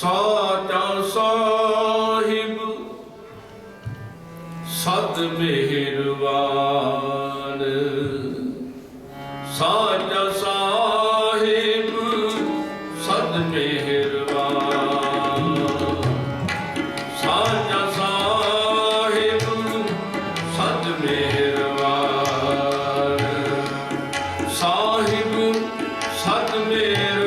ਸਾਚਾ ਸਾਹਿਬ ਸਤ ਮਿਹਰਬਾਨ। ਸਾਚਾ ਸਾਹਿਬ ਸਤ ਮਿਹਰਬਾਨ। ਸਾਚਾ ਸਾਹਿਬ ਸਤ ਮਿਹਰਬਾਨ। ਸਾਹਿਬ ਸਤ ਮਿਹਰਬਾਨ।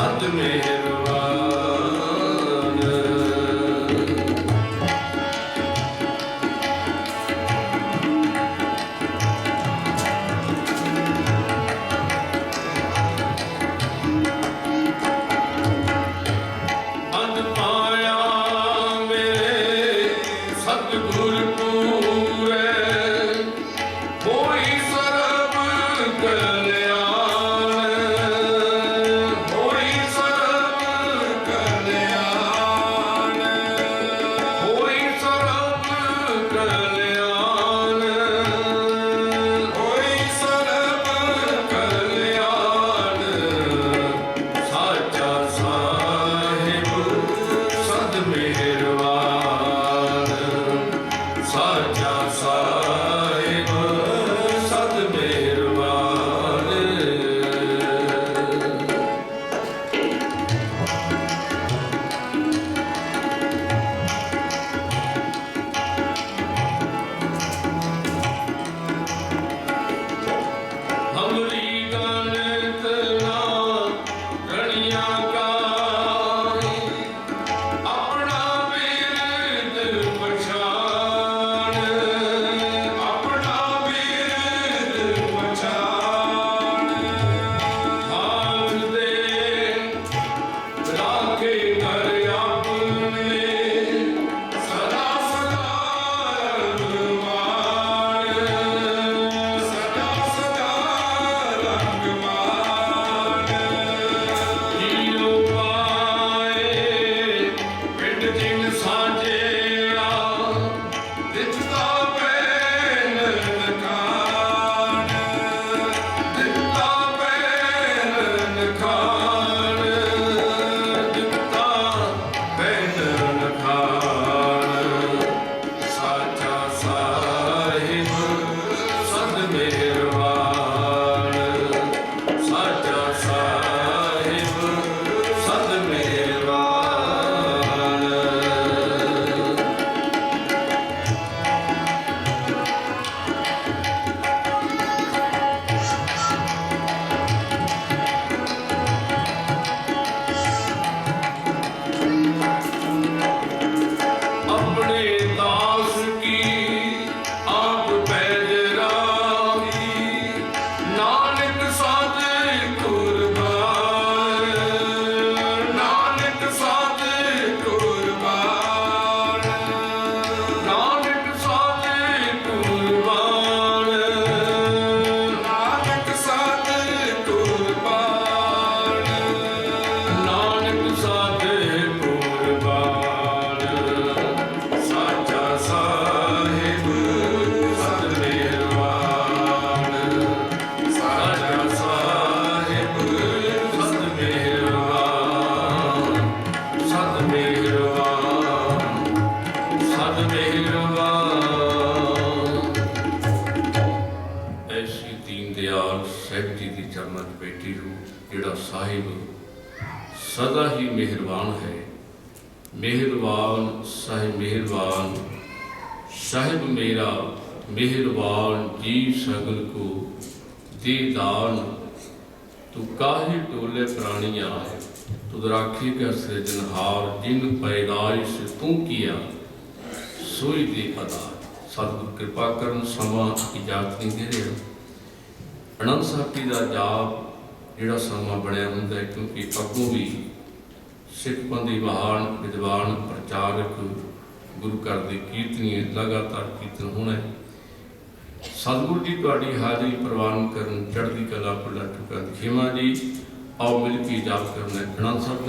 ਸਤ ਮਿਹਰਬਾਨ ਅੰਤ ਪਾਇਆ ਮੇਰੇ ਸਤਿਗੁਰੂ ਐਸੀ ਦੀਨ ਦਿਆਲ ਸਾਹਿਬ ਜੀ ਦੀ ਚਰਨਾਂ 'ਚ ਬੈਠੀ ਰੂ ਜਿਹੜਾ ਸਾਹਿਬ ਸਦਾ ਹੀ ਮਿਹਰਬਾਨ ਹੈ। ਮਿਹਰਬਾਨ, ਸਾਹਿਬ ਮਿਹਰਬਾਨ, ਸਾਹਿਬ ਮੇਰਾ ਮਿਹਰਬਾਨ ਜੀ ਸਗਲ ਕੋ ਦੇ ਤੂੰ ਕਾਹੇ ਟੋਲੇ ਪ੍ਰਾਣੀਆਂ ਤੁਧ ਰਾਖੀ ਕਰ ਸਿਰਜਨਹਾਰ ਜਿਨ ਪੈਦਾਇਸ਼ ਤੂੰ ਕੀਆ? ਸੋਈ ਦੇ ਅਦਾ। ਸਤਿਗੁਰ ਕਿਰਪਾ ਕਰਨ, ਸਮਾਂ ਇਜਾਜ਼ਤ ਨਹੀਂ ਦੇ ਰਿਹਾ। ਅਨੰਦ ਸਾਹਿਬ ਜੀ ਦਾ ਜਾਪ ਜਿਹੜਾ ਸਮਾਂ ਬਣਿਆ ਹੁੰਦਾ ਹੈ, ਕਿਉਂਕਿ ਅੱਗੋਂ ਵੀ ਸਿੱਖ ਪੰਥ ਮਹਾਨ ਵਿਦਵਾਨ ਪ੍ਰਚਾਰਕ ਗੁਰੂ ਘਰ ਦੇ ਕੀਰਤਨੀਏ ਲਗਾਤਾਰ ਕੀਰਤਨ ਹੋਣਾ ਹੈ ਸਤਿਗੁਰੂ ਜੀ, ਤੁਹਾਡੀ ਹਾਜ਼ਰੀ ਪ੍ਰਵਾਨ ਕਰਨ ਚੜ੍ਹਦੀ ਕਲਾ ਪੁੱਲਾ ਟੁਕਾ ਖੇਮਾ ਜੀ, ਆਓ ਮਿਲ ਕੇ ਜਾਪ ਕਰਨਾ ਹੈ। ਸਾਹਿਬ